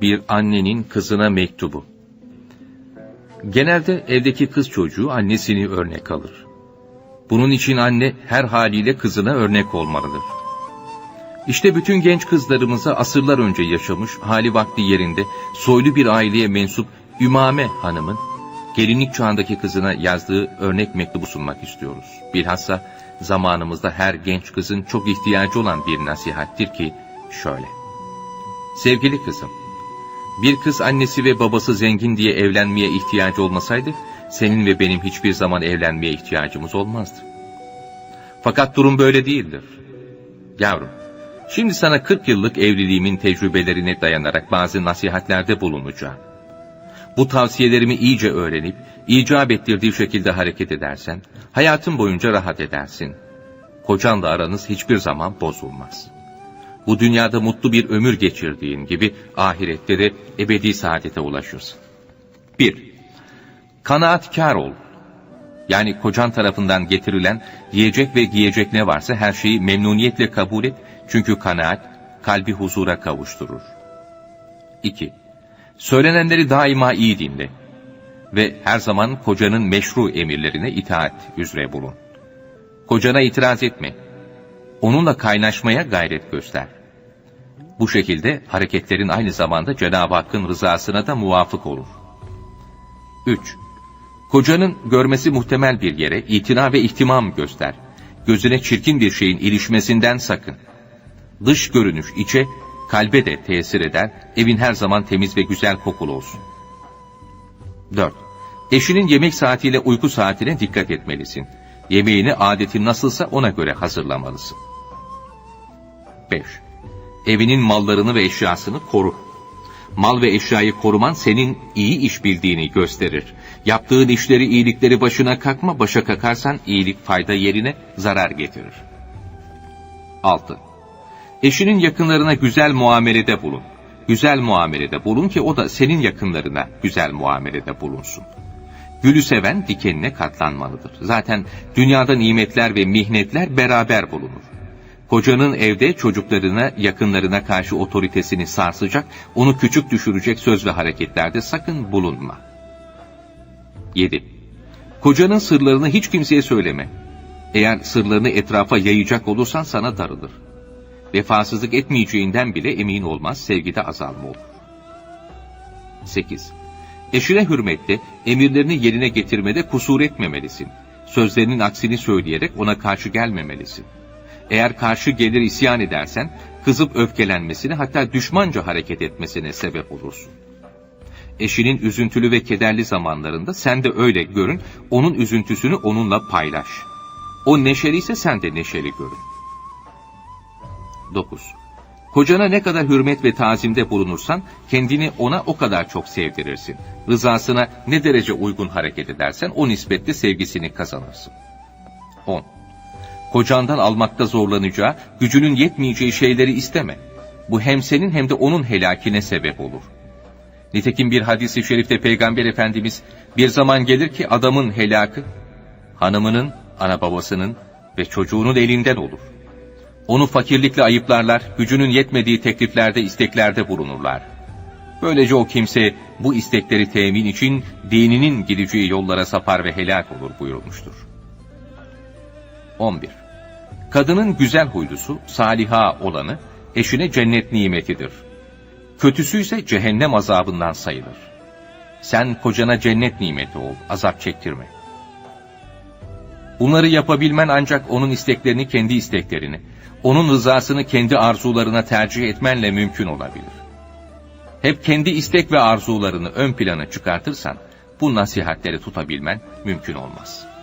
Bir annenin kızına mektubu. Genelde evdeki kız çocuğu annesini örnek alır. Bunun için anne her haliyle kızına örnek olmalıdır. İşte bütün genç kızlarımıza asırlar önce yaşamış, hali vakti yerinde, soylu bir aileye mensup Ümame Hanım'ın gelinlik çağındaki kızına yazdığı örnek mektubu sunmak istiyoruz. Bilhassa zamanımızda her genç kızın çok ihtiyacı olan bir nasihattir ki şöyle. Sevgili kızım, bir kız annesi ve babası zengin diye evlenmeye ihtiyacı olmasaydı, senin ve benim hiçbir zaman evlenmeye ihtiyacımız olmazdı. Fakat durum böyle değildir. Yavrum, şimdi sana 40 yıllık evliliğimin tecrübelerine dayanarak bazı nasihatlerde bulunacağım. Bu tavsiyelerimi iyice öğrenip, icap ettirdiği şekilde hareket edersen, hayatın boyunca rahat edersin. Kocanla aranız hiçbir zaman bozulmaz. Bu dünyada mutlu bir ömür geçirdiğin gibi, ahirette de ebedi saadete ulaşırsın. 1. Kanaatkar ol. Yani kocan tarafından getirilen yiyecek ve giyecek ne varsa her şeyi memnuniyetle kabul et. Çünkü kanaat kalbi huzura kavuşturur. 2. Söylenenleri daima iyi dinle. Ve her zaman kocanın meşru emirlerine itaat üzere bulun. Kocana itiraz etme. Onunla kaynaşmaya gayret göster. Bu şekilde hareketlerin aynı zamanda Cenab-ı Hakk'ın rızasına da muvafık olur. 3. Kocanın görmesi muhtemel bir yere itina ve ihtimam göster. Gözüne çirkin bir şeyin ilişmesinden sakın. Dış görünüş içe, kalbe de tesir eder, evin her zaman temiz ve güzel kokulu olsun. 4. Eşinin yemek saatiyle uyku saatine dikkat etmelisin. Yemeğini adetin nasılsa ona göre hazırlamalısın. 5. Evinin mallarını ve eşyasını koru. Mal ve eşyayı koruman senin iyi iş bildiğini gösterir. Yaptığın işleri iyilikleri başına kalkma, başa kakarsan iyilik fayda yerine zarar getirir. 6. Eşinin yakınlarına güzel muamelede bulun. Güzel muamelede bulun ki o da senin yakınlarına güzel muamelede bulunsun. Gülü seven dikenine katlanmalıdır. Zaten dünyada nimetler ve mihnetler beraber bulunur. Kocanın evde çocuklarına, yakınlarına karşı otoritesini sarsacak, onu küçük düşürecek söz ve hareketlerde sakın bulunma. 7. Kocanın sırlarını hiç kimseye söyleme. Eğer sırlarını etrafa yayacak olursan sana darılır. Vefasızlık etmeyeceğinden bile emin olmaz, sevgide azalma olur. 8. Eşine hürmette, emirlerini yerine getirmede kusur etmemelisin. Sözlerinin aksini söyleyerek ona karşı gelmemelisin. Eğer karşı gelir isyan edersen, kızıp öfkelenmesine hatta düşmanca hareket etmesine sebep olursun. Eşinin üzüntülü ve kederli zamanlarında sen de öyle görün, onun üzüntüsünü onunla paylaş. O neşeliyse sen de neşeli görün. 9. Kocana ne kadar hürmet ve tazimde bulunursan, kendini ona o kadar çok sevdirirsin. Rızasına ne derece uygun hareket edersen, o nispetle sevgisini kazanırsın. 10. Kocandan almakta zorlanacağı, gücünün yetmeyeceği şeyleri isteme. Bu hem senin hem de onun helakine sebep olur. Nitekim bir hadisi şerifte Peygamber Efendimiz, bir zaman gelir ki adamın helakı, hanımının, ana babasının ve çocuğunun elinden olur. Onu fakirlikle ayıplarlar, gücünün yetmediği tekliflerde, isteklerde bulunurlar. Böylece o kimse bu istekleri temin için dininin gideceği yollara sapar ve helak olur buyurulmuştur. 11. Kadının güzel huylusu, saliha olanı, eşine cennet nimetidir. Kötüsü ise cehennem azabından sayılır. Sen kocana cennet nimeti ol, azap çektirme. Bunları yapabilmen ancak onun isteklerini kendi isteklerini, onun rızasını kendi arzularına tercih etmenle mümkün olabilir. Hep kendi istek ve arzularını ön plana çıkartırsan, bu nasihatleri tutabilmen mümkün olmaz.''